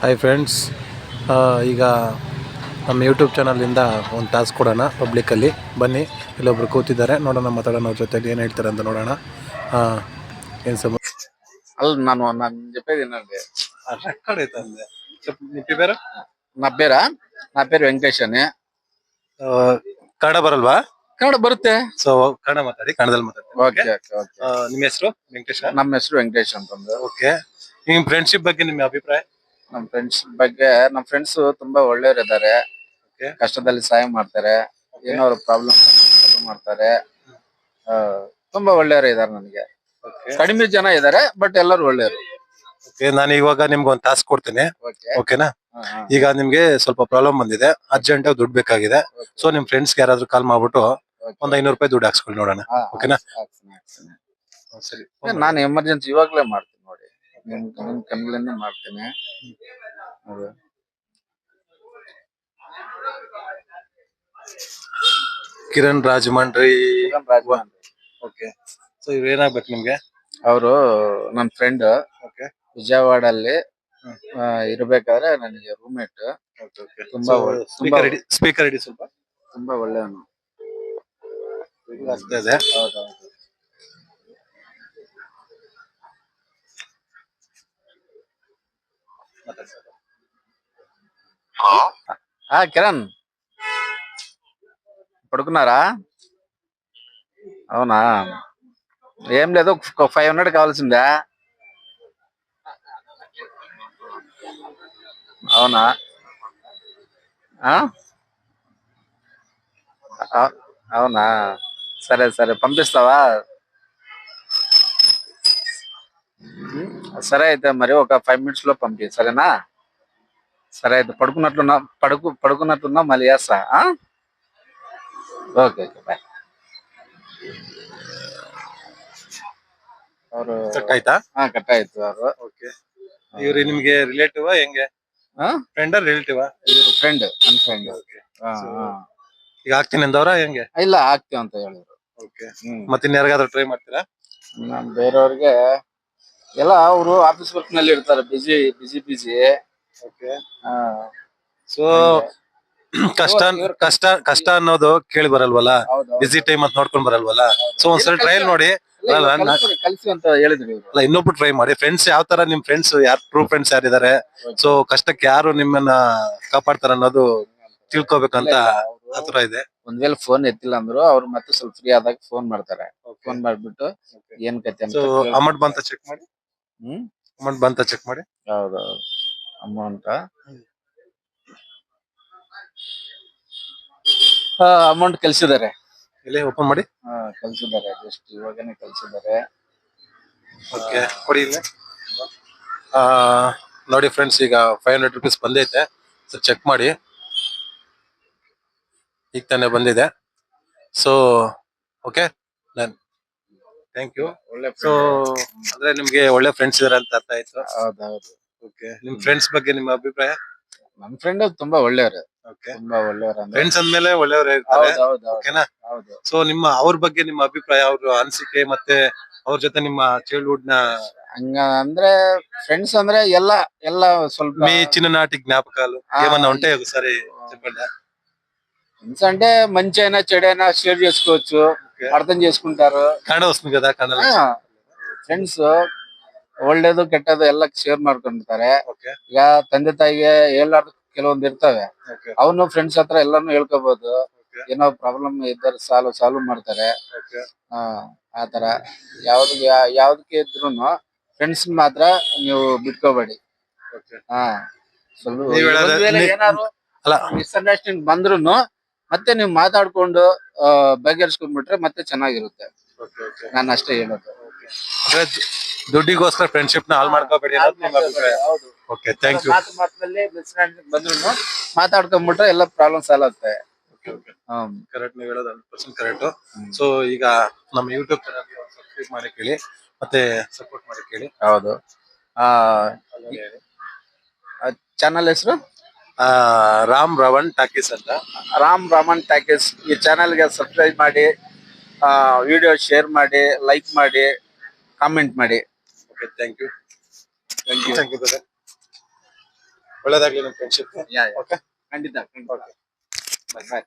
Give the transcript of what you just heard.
Hi friends ಈಗ ನಮ್ಮ YouTube ಚಾನಲಿಂದ ಒಂದು ಟಾಸ್ಕ್ ಕೊಡೋಣ ಪಬ್ಲಿಕ್ಕಲ್ಲಿ ಬನ್ನಿ ಇಲ್ಲೊಬ್ರು ಕೂತಿದ್ದಾರೆ ನೋಡೋಣ ಮಾತಾಡೋಣ ಅವ್ರ ಜೊತೆಲಿ ಏನು ಹೇಳ್ತಾರೆ ಅಂತ ನೋಡೋಣ ಏನು ಸಮ అల్ల నన్ను నన్ను చెప్పేది ఏంటంటే ರೆಕಾರ್ಡ್ ಐತಂದೆ ನಿಮ್ಮ పేరు నా పేరా నా పేరు వెంకటేష్ అని ಕನ್ನಡ ಬರಲ್ವಾ ಕನ್ನಡ ಬರುತ್ತೆ ಸೊ ಕನ್ನಡ ಮಾತಾಡಿ ಕನ್ನಡದಲ್ಲಿ ಮಾತಾಡಿ ಓಕೆ ಓಕೆ ಓಕೆ ನಿಮ್ಮ ಹೆಸರು ವೆಂಕಟೇಶ ನಮ್ಮ ಹೆಸರು ವೆಂಕಟೇಶ್ ಅಂತಂದು ಓಕೆ ನಿಮ್ಮ ಫ್ರೆಂಡ್ಶಿಪ್ ಬಗ್ಗೆ ನಿಮ್ಮ ಅಭಿಪ್ರಾಯ ನಮ್ಮ ಫ್ರೆಂಡ್ಸ್ ಬಗ್ಗೆ ನಮ್ ಫ್ರೆಂಡ್ಸ್ ತುಂಬಾ ಒಳ್ಳೆಯವರು ಇದ್ದಾರೆ ಕಷ್ಟದಲ್ಲಿ ಸಹಾಯ ಮಾಡ್ತಾರೆ. ಏನೋ ಅವ್ರ ಪ್ರಾಬ್ಲಮ್ ಮಾಡ್ತಾರೆ. ಆ, ತುಂಬಾ ಒಳ್ಳೆಯವರು ಇದ್ದಾರೆ ನನಗೆ. ಕಡಿಮೆ ಜನ ಇದ್ದಾರೆ ಬಟ್ ಎಲ್ಲರೂ ಒಳ್ಳೆಯವರು. ನಾನು ಇವಾಗ ನಿಮ್ಗೆ ಒಂದು ಟಾಸ್ಕ್ ಕೊಡ್ತೀನಿ. ಓಕೆ ಓಕೆನಾ ಈಗ ನಿಮ್ಗೆ ಸ್ವಲ್ಪ ಪ್ರಾಬ್ಲಮ್ ಬಂದಿದೆ. ಅರ್ಜೆಂಟ್ ಆಗಿ ದುಡ್ಡು ಬೇಕಾಗಿದೆ. ಸೊ ನಿಮ್ ಫ್ರೆಂಡ್ಸ್ ಯಾರಾದ್ರೂ ಕಾಲ್ ಮಾಡ್ಬಿಟ್ಟು ಒಂದ್ ಐನೂರು ರೂಪಾಯಿ ದುಡ್ಡು ಹಾಕ್ಸ್ಕೊಳ್ಳಿ ನೋಡೋಣ. ಓಕೆನಾ? ಸರಿ. ನಾನು ಎಮರ್ಜೆನ್ಸಿ ಇವಾಗ್ಲೇ ಮಾಡ್ತೀನಿ. ನಿಮ್ ಕಣ್ಗಳಿಂದ ಮಾಡ್ತೀನಿ. ಅದು. ಕಿರಣ್ ರಾಜಮಂಡ್ರಿ. ಓಕೆ ಸೊ ಇವೇನಾಗ್ಬೇಕು ನಿಮ್ಗೆ? ಅವರು ನನ್ನ ಫ್ರೆಂಡ್ ಓಕೆ ವಿಜಯವಾಡಲ್ಲಿ ಇರಬೇಕಾದ್ರೆ ಇರ್ಬೇಕಾದ್ರೆ ನನಗೆ ರೂಮ್ಮೇಟ್ ತುಂಬಾ ತುಂಬಾ ಸ್ಪೀಕರ್ ಇಡಿ ಸ್ವಲ್ಪ. ತುಂಬಾ ಒಳ್ಳೆಯವನು. ಇದೆ. ಹೌದೌದು. కిరణ్. పడుకున్నారా? అవునా? ఏం లేదు ఒక ఫైవ్ హండ్రెడ్ కావాల్సిందా. అవునా? ఆ? అవునా? సరే సరే పంపిస్తావా? సరే అయితే మరి ఒక ఫైవ్ మినిట్స్లో పంపి సరేనా? సరే అయితే పడుకున్నట్లున్నా పడుకు పడుకున్నట్లున్నా మళ్ళీ చేస్తా ఆ? ఓకే ఓకే బాయ్ ಅವರು ಕಟ್ ಆಯ್ತಾ ಹಾ ಕಟ್ ಆಯ್ತು ಅವರು ಓಕೆ ಇವ್ರು ನಿಮ್ಗೆ ರಿಲೇಟಿವ್ ಹೆಂಗೆ ಫ್ರೆಂಡ್ ರಿಲೇಟಿವ್ ಇವ್ರ ಫ್ರೆಂಡ್ ನನ್ನ ಫ್ರೆಂಡ್ ಈಗ ಆಗ್ತೀನಿ ಅಂದವ್ರ ಹೆಂಗೆ ಇಲ್ಲ ಆಗ್ತೀವಿ ಅಂತ ಹೇಳಿದ್ರು ಓಕೆ ಹ್ಮ್ ಮತ್ತೆ ಇನ್ಯಾರಿಗಾದ್ರೂ ಟ್ರೈ ಮಾಡ್ತೀರಾ ನಾನ್ ಬೇರೆಯವ್ರಿಗೆ ಎಲ್ಲ ಅವರು ಆಫೀಸ್ ವರ್ಕ್ ನಲ್ಲಿ ಇರ್ತಾರೆ busy busy busy okay so ಕಷ್ಟ ಕಷ್ಟ ಕಷ್ಟ ಅನ್ನೋದು ಕೇಳಿ ಬರಲ್ವಲ್ಲ? ಬಿಸಿ ಟೈಮ್ ಅಂತ ನೋಡ್ಕೊಂಡ್ ಬರಲ್ವಲ್ಲ? ಸೊ ಒಂದ್ಸಲ ಟ್ರಯಲ್ ನೋಡಿ. ಕಲ್ಸಿ ಅಂತ ಹೇಳಿದ್ರು ಅಲ್ಲ ಇನ್ನೊಬ್ರು ಟ್ರೈ ಮಾಡಿ. ಫ್ರೆಂಡ್ಸ್ ಯಾವ ತರ ನಿಮ್ ಫ್ರೆಂಡ್ಸ್ ಯಾರು ಟ್ರೂ ಫ್ರೆಂಡ್ಸ್ ಯಾರಿದ್ದಾರೆ? ಸೊ ಕಷ್ಟಕ್ಕೆ ಯಾರು ನಿಮ್ಮನ್ನ ಕಾಪಾಡ್ತಾರ ಅನ್ನೋದು ತಿಳ್ಕೊಬೇಕಂತ ಆತರ ಇದೆ. ಒಂದ್ ವೇಳೆ ಫೋನ್ ಎತ್ತಿಲ್ಲ ಅಂದ್ರು ಅವ್ರು ಮತ್ತೆ ಸ್ವಲ್ಪ ಫ್ರೀ ಆದಾಗ ಫೋನ್ ಮಾಡ್ತಾರೆ. ಫೋನ್ ಮಾಡ್ಬಿಟ್ಟು ಏನ್ ಕತೆ. ಅಮೌಂಟ್ ಬಂತ ಚೆಕ್ ಮಾಡಿ? ಹ್ಮ್? ಅಮೌಂಟ್ ಬಂತ ಚೆಕ್ ಮಾಡಿ? ಹೌದೌದು. ಅಮೌಂಟ್? ಅಮೌಂಟ್ ಕಳ್ಸಿದ್ದಾರೆ. ಇಲ್ಲಿ ಓಪನ್ ಮಾಡಿ. ಹಾ ಕಳ್ಸಿದ್ದಾರೆ. ಜಸ್ಟ್ ಇವಾಗನೇ ಕಳ್ಸಿದ್ದಾರೆ. ಓಕೆ ಕೊಡಿ ಇಲ್ಲಿ. ಆ, ನೋಡಿ ಫ್ರೆಂಡ್ಸ್ ಈಗ ಫೈವ್ ಹಂಡ್ರೆಡ್ ರುಪೀಸ್ ಬಂದೈತೆ. ಸೊ ಚೆಕ್ ಮಾಡಿ. ಈಗ ತಾನೇ ಬಂದಿದೆ. So okay done thank you ಒಳ್ಳೆ ಸೊ ಅಂದ್ರೆ ನಿಮ್ಗೆ ಒಳ್ಳೆ ಫ್ರೆಂಡ್ಸ್ ಇದಾರೆ ಅಂತ ಅರ್ಥ ಆಯ್ತು. ಹೌದೌದು. ಓಕೆ ನಿಮ್ ಫ್ರೆಂಡ್ಸ್ ಬಗ್ಗೆ ನಿಮ್ಮ ಅಭಿಪ್ರಾಯ ನಮ್ ಫ್ರೆಂಡ್ ತುಂಬಾ ಒಳ್ಳೆಯವರು ಓಕೆ ತುಂಬಾ ಒಳ್ಳೆಯವರು ಅಂದ್ರೆ ಫ್ರೆಂಡ್ಸ್ ಅಂದ್ಮೇಲೆ ಒಳ್ಳೆಯವರು ಇರ್ತಾರೆ ಹೌದು ಹೌದು ಹೌದು ಓಕೆನಾ ಹೌದು ಸೊ ನಿಮ್ಮ ಅವ್ರ ಬಗ್ಗೆ ನಿಮ್ಮ ಅಭಿಪ್ರಾಯ ಅವ್ರ ಅನಿಸಿಕೆ ಮತ್ತೆ ಅವ್ರ ಜೊತೆ ನಿಮ್ಮ ಚೈಲ್ಡ್ಹುಡ್ ನ ಹಂಗ ಅಂದ್ರೆ ఫ్రెండ్స్ ಅಂದ್ರೆ ಎಲ್ಲ ಎಲ್ಲ ಸ್ವಲ್ಪ మీ చిన్ననాటి జ్ఞాపకాలు ఆ, ఏమన్నా ఉంటాయి ఒకసారి చెప్పండి ఫ్రెండ్స్ అంటే మంచి అయినా చెడైనా షేర్ చేసుకోవచ్చు అర్థం చేసుకుంటారు ಕನ್ನಡ వస్తుంది కదా ಕನ್ನಡ ಫ್ರೆಂಡ್ಸ್ ಒಳ್ಳೇದು ಕೆಟ್ಟದು ಎಲ್ಲ ಶೇರ್ ಮಾಡ್ಕೊಂಡಿರ್ತಾರೆ ಈಗ ತಂದೆ ತಾಯಿಗೆ ಹೇಳಾರ್ದು ಕೆಲವೊಂದ್ ಇರ್ತವೆ. ಅವನು ಫ್ರೆಂಡ್ಸ್ ಹತ್ರ ಎಲ್ಲಾನು ಹೇಳ್ಕೋಬಹುದು ಏನೋ ಪ್ರಾಬ್ಲಮ್ ಇದ್ದಾರೆ ಸಾಲ್ವ್ ಸಾಲ್ವ್ ಮಾಡ್ತಾರೆ. ಆ ಆತರ ಯಾವ್ದು ಯಾವ್ದಕ್ಕೆ ಇದ್ರು ಫ್ರೆಂಡ್ಸ್ ಮಾತ್ರ ನೀವು ಬಿಟ್ಕೋಬೇಡಿ. ಹಾ ಏನಾದ್ರು ಅಲ್ಲ. ಮಿಸ್ಅಂಡರ್ಸ್ಟ್ಯಾಂಡಿಂಗ್ ಬಂದ್ರುನು ಮತ್ತೆ ನೀವು ಮಾತಾಡ್ಕೊಂಡು ಬಗೆಹರಿಸ್ಕೊಂಡ್ಬಿಟ್ರೆ ಮತ್ತೆ ಚೆನ್ನಾಗಿರುತ್ತೆ. ನಾನು ಅಷ್ಟೇ ಹೇಳೋದು. ಅಂದ್ರೆ ದುಡ್ಡಿಗೋಸ್ಕರ ಫ್ರೆಂಡ್ಶಿಪ್ನ ಹಾಲ್ ಮಾಡ್ಕೋಬೇಡಿ ಅನ್ನೋದು ನಿಮ್ಮ ಅಭಿಪ್ರಾಯ. ಹೌದು. ಓಕೆ ಥ್ಯಾಂಕ್ ಯು ಮಾತು ಬಂದ್ರು ಮಾತಾಡ್ಕೊಂಡ್ಬಿಟ್ರೆ ಎಲ್ಲ ಪ್ರಾಬ್ಲಮ್ ಸಾಲ್ ಆಗುತ್ತೆ. ಹ್ಮ್. ಕರೆಕ್ಟ್ ನೀವು ಹೇಳೋದು ಹಂಡ್ರೆಡ್ ಪರ್ಸೆಂಟ್ ಕರೆಕ್ಟ್ ಸೊ ಈಗ ನಮ್ಮ ಯೂಟ್ಯೂಬ್ ಚಾನಲ್ ಸಬ್ಸ್ಕ್ರೈಬ್ ಮಾಡಿ ಕೇಳಿ ಮತ್ತೆ ಸಪೋರ್ಟ್ ಮಾಡಿ ಕೇಳಿ. ಹೌದು. ಆ ಚಾನಲ್ ಹೆಸರು? ಆ, ರಾಮ್ ರವಣ್ ಟಾಕೀಸ್ ಅಂತ. ರಾಮ್ ರಾಮನ್ ಟಾಕೀಸ್. ಈ ಚಾನಲ್ಗೆ ಸಬ್ಸ್ಕ್ರೈಬ್ ಮಾಡಿ ವಿಡಿಯೋ ಶೇರ್ ಮಾಡಿ ಲೈಕ್ ಮಾಡಿ ಕಾಮೆಂಟ್ ಮಾಡಿ. Okay thank you thank you thank you ಒಳ್ಳೇದಾಗ್ಲಿ ನಮ್ಮ ಫ್ರೆಂಡ್ಶಿಪ್. ಓಕೆ ಖಂಡಿತ ಖಂಡಿತ. ಬಾಯ್ ಬಾಯ್